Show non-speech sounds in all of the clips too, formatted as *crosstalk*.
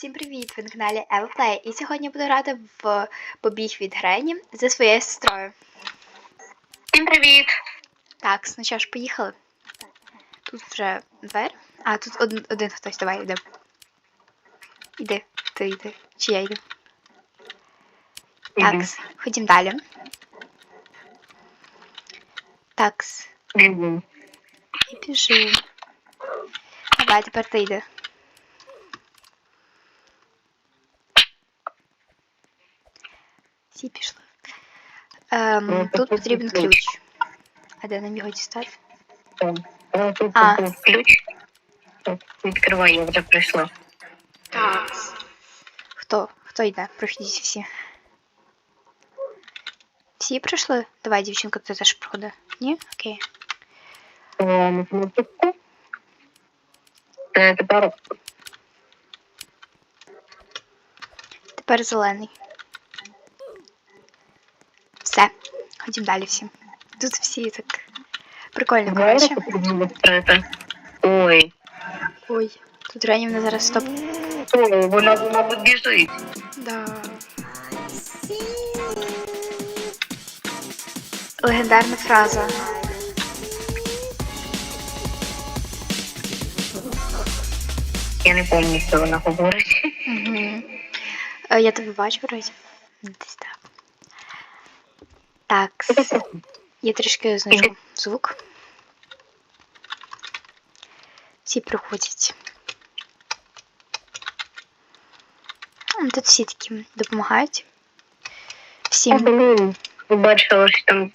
Всім привіт! Ви на каналі Everplay. І сьогодні я буду грати в побіг від Грені зі своєю сестрою. Всім привіт! Так, ну що ж, поїхали. Тут вже двері. А, тут один, один хтось, давай йде. Іди, ти йди. Чи я йду? Так, ходім далі. Так, Мгм. і біжи. Давай, тепер ти йди. Всі пішли. Ем, Ну, тут так, потрібен ключ. ключ. А де нам його дістати? Так. Е, Тут А. був ключ. Так, Відкривай, я вже прийшла. Так. Хто? Хто йде? Прохідіть всі. Всі прийшли? Давай, дівчинка, ти теж проходи. Ні? Окей. Е, на кнопочку. Е, Тепер Тепер зелений. Все. Ходім далі всі. Тут всі так прикольно, коротше. Ой. Ой, тут Рені мене зараз стоп. Ой, вона, мабуть, біжить. Да. Легендарна фраза. Я не пам'ятаю, що вона говорить. Угу. Я тебе бачу вроді. Десь так. Так. *laughs* Я трішки знижу звук. Всі приходять. Тут всі такі допомагають. Всім. побачила, що там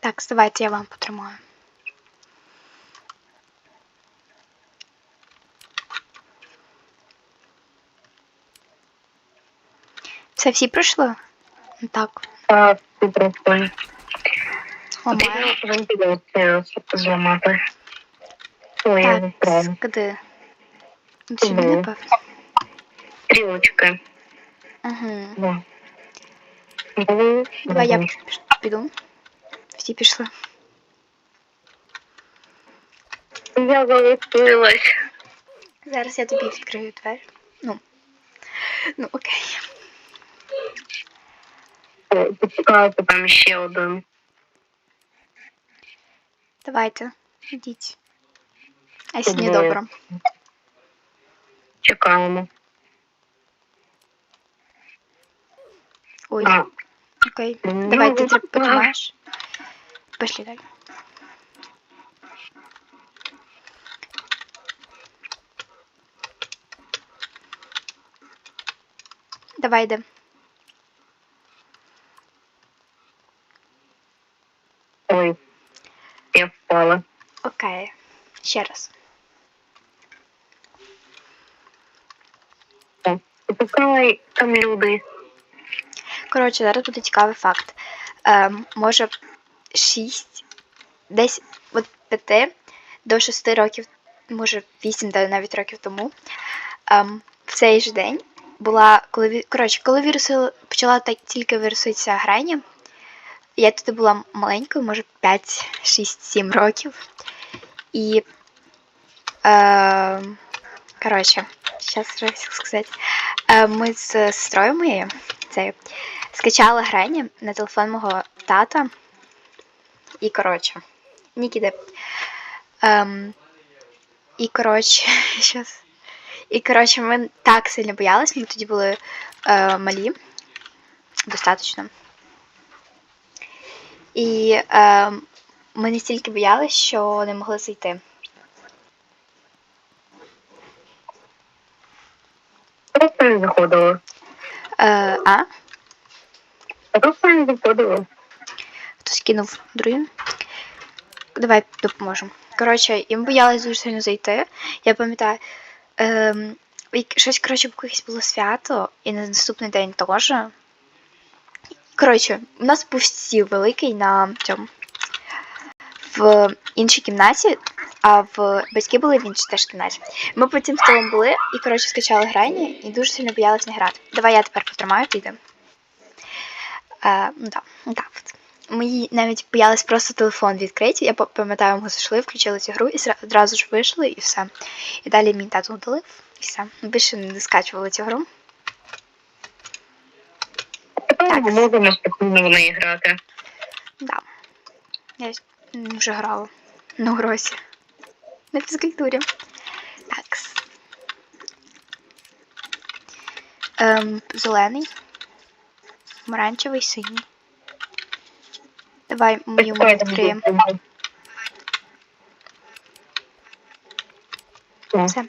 Так, давайте я вам потримаю. Все, всі пройшли? Ну, Так, а, ти прикольно. ламаю. Потрібно вентиляцію зламати. Ой, я не Так, справлю. куди? Ну, Сюди, Мгм. напевно. Стрілочки. Угу. Да. Ну, Давай я мгм. піш- піду. Всі пішли. Я залишилась. Зараз я тобі відкрию двері. Ну. Ну, окей. О, Почекайте, там ще один. Давайте, йдіть. А сьогодні Добре. добре. Чекаємо. Ой, А, окей. ну, Давай ти ну, тр- потримаєш. Пішли далі. Давай йдемо. Я. Окей. Ще раз. О, Почекай, там люди. Коротше, зараз буде цікавий факт. Ем, може, 6, десь от 5 до 6 років, може 8 та навіть років тому, ем, в цей же день була, коли коротше, коли вірусила, почала так тільки віруситися грені, я тоді була маленькою, може 5, 6, 7 років. І ем, коротше, зараз сказати. Е, ми з сестрою моєю це скачала грані на телефон мого тата. І коротше, Нікіде. Ем, і коротше, *laughs* щас. І коротше, ми так сильно боялись, ми тоді були е, малі, достатньо. І е, ми настільки боялись, що не могли зайти. Просто не заходила. Е, а? Просто не заходила. Хтось кинув другим. Давай допоможемо. Коротше, і ми боялися дуже сильно зайти. Я пам'ятаю, ем, і щось, коротше, якесь було свято, і на наступний день теж. Коротше, у нас був стіл великий на цьому. В іншій кімнаті, а в батьки були в іншій теж кімнаті. Ми по цим столом були і, коротше, скачали грані і дуже сильно боялись не грати. Давай я тепер потримаю, ти йди. Е, ну так, ну так. от. Ми навіть боялись просто телефон відкрити. Я па- пам'ятаю, ми зайшли, включили цю гру і одразу ж вийшли і все. І далі мій тато удалив. І все. Більше не скачувала цю гру. Тепер ми можемо спокійно в неї грати. Да. Я вже грала на уроці. На фізкультурі. Так. Ем, зелений. Помаранчевий, синій. Давай ми відкриємо. Все.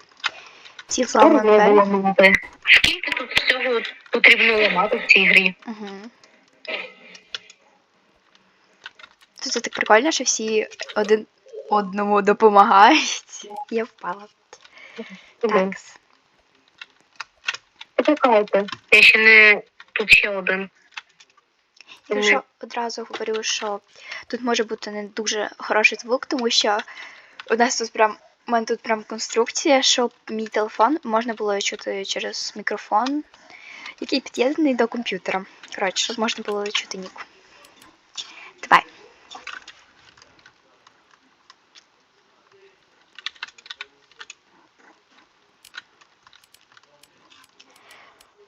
Ці зламані двері. Скільки тут всього потрібно ламати в цій грі? Угу. Тут це так прикольно, що всі один одному допомагають. Я впала. Так. Почекайте. Я ще не тут ще один. Я вже одразу говорю, що тут може бути не дуже хороший звук, тому що у нас тут прям у мене тут прям конструкція, щоб мій телефон можна було чути через мікрофон, який під'єднаний до комп'ютера. Коротше, щоб можна було чути Ніку. Давай.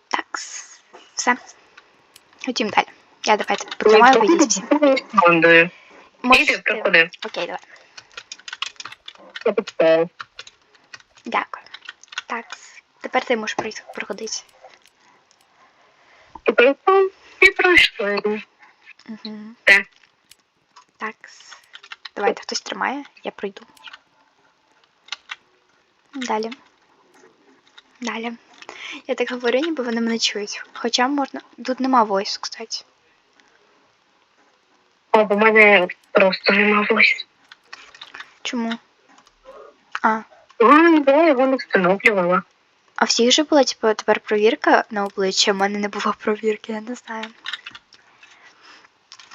Так, все. Ходім далі. Я давайте потримаю, вийдіть всі. Командою. Можеш проходи. Окей, давай. Я. Дякую. Так, тепер ти можеш проходити. Пройшов? Ти пройшли. Угу. Те. Так. Давайте хтось тримає, я пройду. Далі. Далі. Я так говорю, ніби вони мене чують. Хоча можна. Тут нема войсу, кстати. О, в мене просто нема ось. Чому? А. Ну, я його не встановлювала. А всіх же була, типу, тепер провірка на обличчя. У мене не було *laughs* провірки, я не знаю.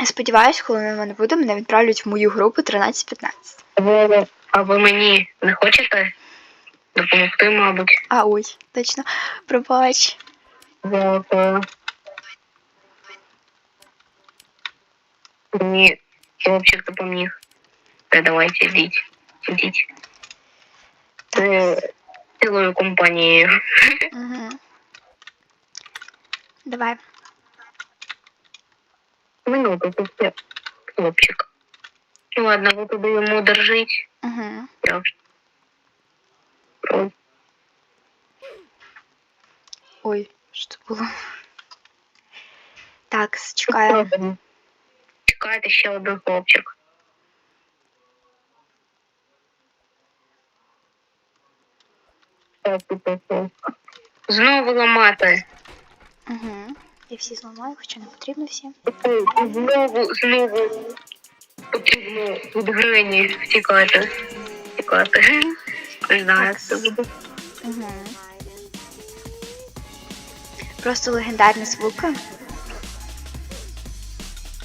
Я сподіваюсь, коли на мене буде, мене відправлять в мою групу 13-15. Ви, а ви мені не хочете допомогти, мабуть? А, ой, точно. Пробач. Дякую. Мені хлопчик допоміг. Та давайте йдіть. Ідіть. Це цілою компанією. Угу. Давай. Минуту, тут є хлопчик. Ну ладно, ви туди йому держіть. Угу. Я вже. Про- Ой, що це було? Так, чекаємо. Чекайте ще один хлопчик. Так, тут. Знову ламати. Угу. Я всі зламаю, хоча не потрібно всі. Знову, знову потрібно від грині втікати. Втікати. Не знаю, як це буде. Угу. Просто легендарні звуки.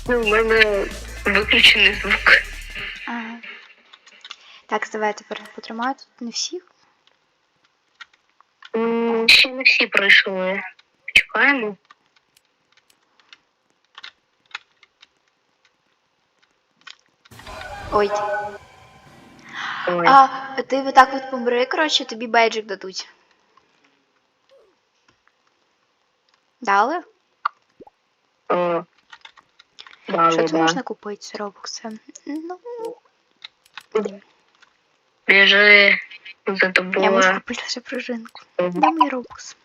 Ну, в мене виключений звук. Ага. Так, давай тепер потримаю тут не всіх. Ще не всі прийшли. Чекаємо. Ой. Ой. А, ти отак от помри, коротше, тобі бейджик дадуть. Дали? О. Дали, Що це да. можна купити з Робокса? Ну, Біжи за я тобою. можу купити лише пружинку. Де мій Робокс?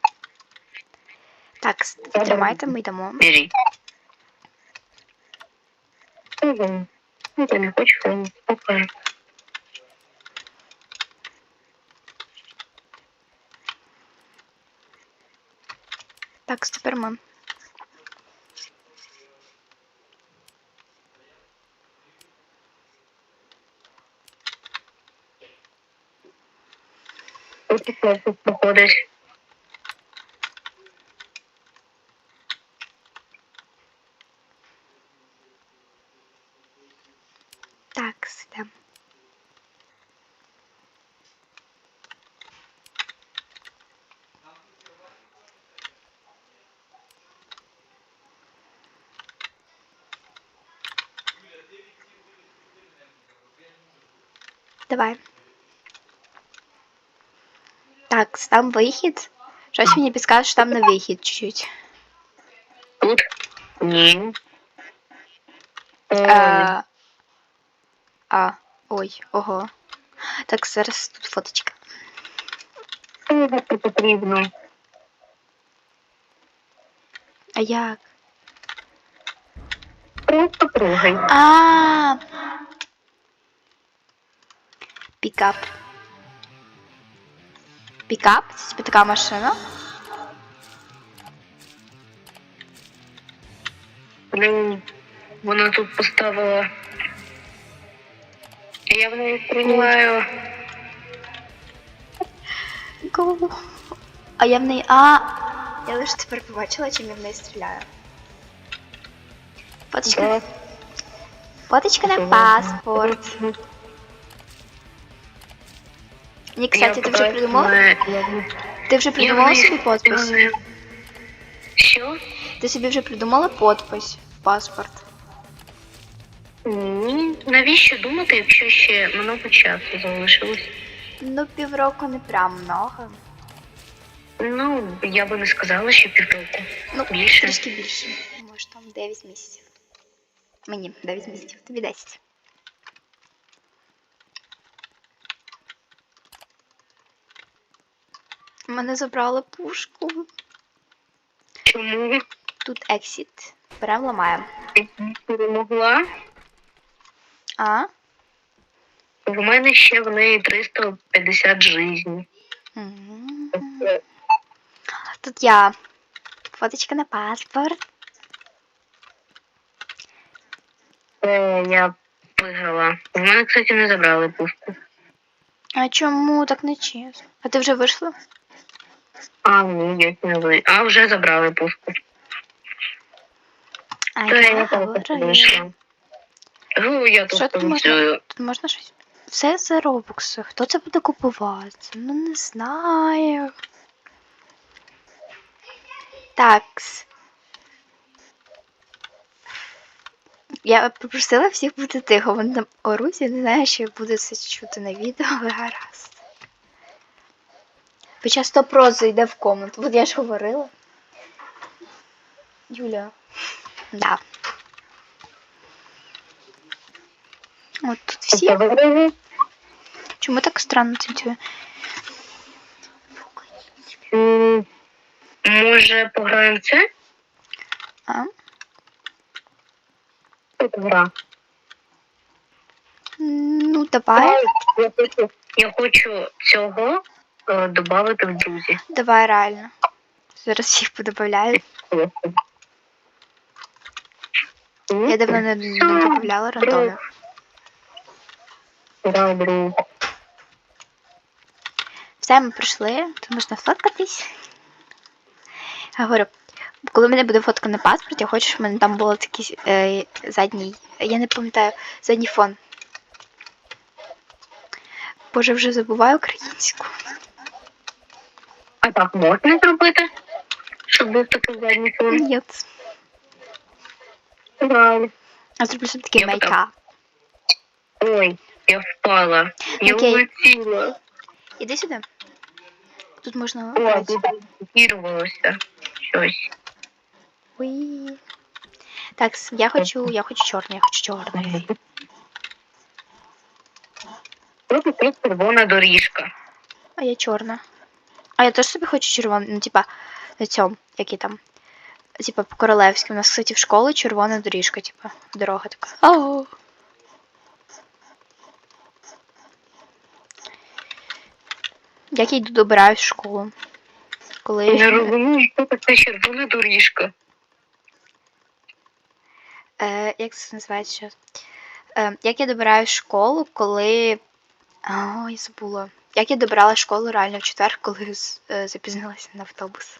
Так, с- тримайте, ми йдемо. Біжіть. Угу. Ну, ти не хочеш, то окей. Так, тепер ми. Тут і хлопець походить. Так, йдемо. Давай. Так, там вихід. Щось мені підказує, що там на вихід чуть-чуть. Ні. Е, а, ой, ого. Так, зараз тут фоточка. Потрібно? А як? Просто пригай. А. Пікап. Пікап? Це типу така машина? Блін, вона тут поставила. Я в неї. Гоу. А я в неї. А! Я лише тепер побачила, чим я в неї стріляю. Фоточка. Фоточка на паспорт. Ні, кстати, ти вже придумала? Ти вже придумала собі подпис? Що? Ти собі вже придумала подпис в паспорт? Ні. Навіщо думати, якщо ще много часу залишилось? Ну, півроку не прям много. Ну, я би не сказала, що півроку. Ну, Більше. трішки більше. Може там 9 місяців. Мені 9 місяців, тобі 10. Мене забрали пушку. Чому Тут exit. Беремо ламаємо. перемогла? А? В мене ще в неї 350 жизней. Мгм. Тут я. Фоточка на паспорт. Е, я виграла. В мене, кстати, не забрали пушку. А чому так не чесно? А ти вже вийшла? А, ні, я не ви. А, вже забрали пушку. А Та я я так говорю. вийшла. Ну, я Що тут тут можна? танцюю. Тут можна щось. Все за робокси. Хто це буде купувати? Ну не знаю. Такс. Я попросила всіх бути тихо. Вони там оруть, я не знаю, що буде це чути на відео, але гаразд. Хоча сто прозу йде в комнату. От я ж говорила. Юля. Да. От тут всі. Чому так странно? М, Може, пограємо це? А? Тут гра. Ну, давай. Я хочу, я хочу цього е, додати в друзі. Давай реально. Зараз всіх подобавляю. Я давно не, не додавала рандомів. Все, ми прийшли, тут можна фоткатись. Я говорю, коли в мене буде фотка на паспорт, я хочу, щоб в мене там було такий е, задній, я не пам'ятаю, задній фон. Боже, вже забуваю українську. А так можна зробити? Щоб був такий задній фон? Ні. Правильно. А зроблю собі такий Я би так. мейкап. Ой, я впала. Я Окей. улетіла. Іди сюди. Тут можна О, грати. тут зірвалося щось. Уї. Так, с- я хочу, я хочу чорний, я хочу чорний. Тут якась червона доріжка. А я чорна. А я теж собі хочу червоний, ну, типа, на цьому, який там. Типа по королевськи. У нас, кстати, в школі червона доріжка, типа, дорога така. Ау. Як я йду добираюсь в школу? Коли. Не *laughs* розумію, що таке червона доріжка. Е, як це називається? Е, як я добираю школу, коли. О, я забула. Як я добирала школу реально в четвер, коли е, запізнилася на автобус.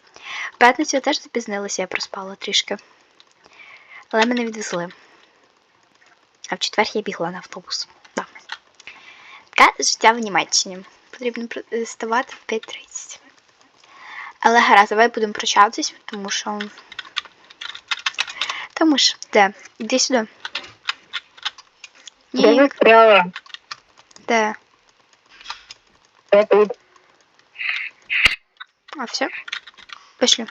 В п'ятницю я теж запізнилася, я проспала трішки. Але мене відвезли. А в четвер я бігла на автобус. Да. Таке життя в Німеччині. Потрібно е, вставати в 5.30. Але гаразд, давай будемо прощатись, тому що. Тому що, де? Іди сюди. Я Ні, де? Я тут. А все. Пішлю.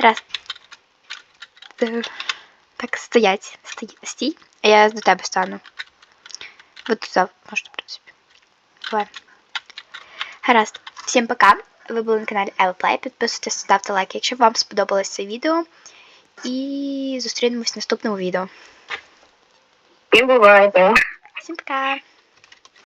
Раз. Е, Так, стоять. Стій. Стій. А я до тебе стану. Вот туда можна, в принципі. Давай. Гаразд. Всім пока. Ви були на каналі Play. Підписуйтесь, ставте лайк, якщо вам сподобалось це відео. І зустрінемось в наступному відео. І буває, так. Всім пока!